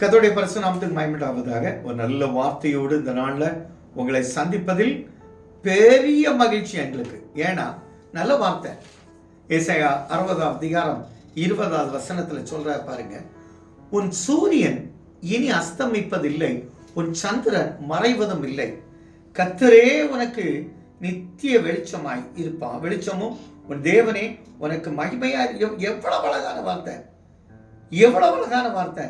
கதோடைய பரிசு நாமத்துக்கு மயமிட்டாவதாக ஒரு நல்ல வார்த்தையோடு இந்த நாளில் உங்களை சந்திப்பதில் பெரிய மகிழ்ச்சி எங்களுக்கு. ஏன்னா நல்ல வார்த்தை. இசையா அறுபதாம் அதிகாரம் இருபதாவது வசனத்தில் சொல்ற பாருங்க. உன் சூரியன் இனி அஸ்தமிப்பதில்லை உன் சந்திரன் மறைவதும் இல்லை. கத்தரே உனக்கு நித்திய வெளிச்சமாய் இருப்பான். வெளிச்சமும் உன் தேவனே உனக்கு மகிமையா எவ்வளவு அழகான வார்த்தை. எவ்வளவு அழகான வார்த்தை.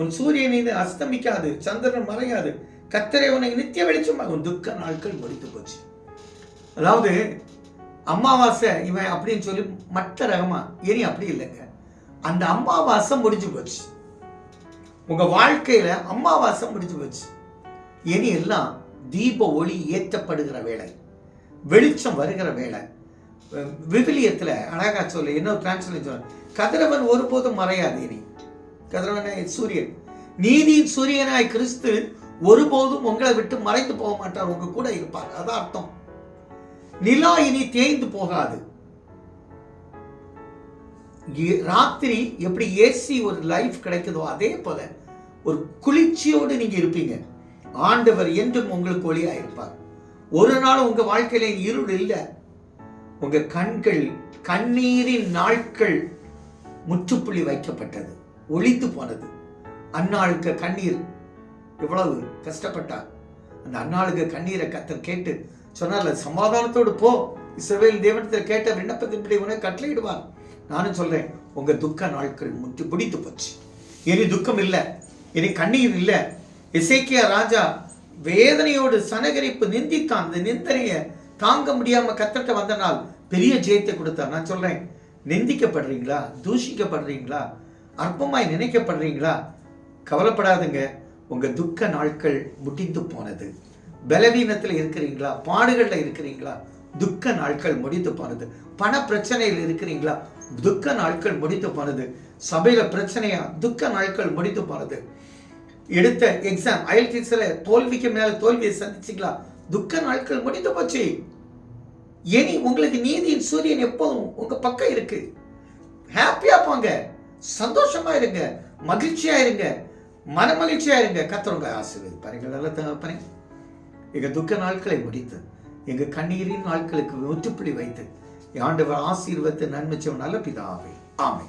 உன் சூரியன் இது அஸ்தமிக்காது சந்திரன் மறையாது. கத்தரை உனக்கு நித்திய வெளிச்சமாக உன் துக்க நாட்கள் முடித்து போச்சு. அதாவது அமாவாசை இவன் அப்படின்னு சொல்லி மற்ற ரகமா இனி அப்படி இல்லைங்க. அந்த அமாவாசை முடிஞ்சு போச்சு. உங்க வாழ்க்கையில அமாவாசை முடிஞ்சு போச்சு. இனி எல்லாம் தீப ஒளி ஏற்றப்படுகிற வேலை வெளிச்சம் வருகிற வேலை விவிலியத்தில் அழகா சொல்ல என்ன டிரான்ஸ்லேஷன் கதிரவன் ஒருபோதும் மறையாது இனி. கதிரவன் சூரியன். நீதியின் சூரியனாய் கிறிஸ்து ஒருபோதும் உங்களை விட்டு மறைந்து போக மாட்டார். உங்க கூட இருப்பார். அதான் அர்த்தம். நிலா இனி தேய்ந்து போகாது. ராத்திரி எப்படி ஏசி ஒரு லைஃப் கிடைக்குதோ அதே போல ஒரு குளிர்ச்சியோடு நீங்க இருப்பீங்க. ஆண்டவர் என்றும் உங்களுக்கு ஒளியா இருப்பார் ஒரு நாள் உங்க வாழ்க்கையில இருள் இல்லை. உங்க கண்கள் கண்ணீரின் நாட்கள் முற்றுப்புள்ளி வைக்கப்பட்டது. ஒழித்து போனது. அன்னாளுக்கு கண்ணீர் எவ்வளவு கஷ்டப்பட்டார். அந்த அன்னாளுக்கு கண்ணீரை கத்தர் கேட்டு சொன்னார்ல சமாதானத்தோடு போ. இஸ்ரவேல் தேவனத்தில் கேட்ட விண்ணப்பத்தின்படி உனக்கு கட்டளையிடுவார். நானும் சொல்றேன் உங்க துக்க நாட்கள் முற்று பிடித்து போச்சு. இனி துக்கம் இல்லை இனி கண்ணீர் இல்லை. இசைக்கியா ராஜா வேதனையோடு சனகரிப்பு நிந்தித்தான். அந்த நிந்தனையை தாங்க முடியாம கத்தட்ட வந்த நாள் பெரிய ஜெயத்தை கொடுத்தார். நான் சொல்றேன் நிந்திக்கப்படுறீங்களா? தூஷிக்கப்படுறீங்களா? அற்பமாய் நினைக்கப்படுறீங்களா? கவலைப்படாதுங்க. உங்கள் துக்க நாட்கள் முடிந்து போனது. பலவீனத்தில் இருக்கிறீங்களா? பாடுகளில் இருக்கிறீங்களா? துக்க நாட்கள் முடித்து போனது. பண பிரச்சனையில் இருக்கிறீங்களா? துக்க நாட்கள் முடித்து போனது. சபையில் பிரச்சனையா? துக்க நாட்கள் முடித்து போனது. எடுத்த எக்ஸாம் அயல்டிஸில் தோல்விக்கு மேலே தோல்வியை சந்திச்சிங்களா? துக்க நாட்கள் முடிந்து போச்சு. இனி உங்களுக்கு நீதியின் சூரியன் எப்போதும் உங்கள் பக்கம் இருக்கு. ஹாப்பியாக போங்க. சந்தோஷமா இருங்க மகிழ்ச்சியா இருங்க மன மகிழ்ச்சியா இருங்க கத்தவங்க ஆசீர்வதிப்பார். எங்கள் தகப்பனே எங்கள் துக்க நாட்களை முடித்து எங்கள் கண்ணீரின் நாட்களுக்கு முற்றுப்புள்ளி வைத்து ஆண்டவர் ஆசீர்வத்தை நன்மைச்சவன் நல்ல பிதாவே. ஆமை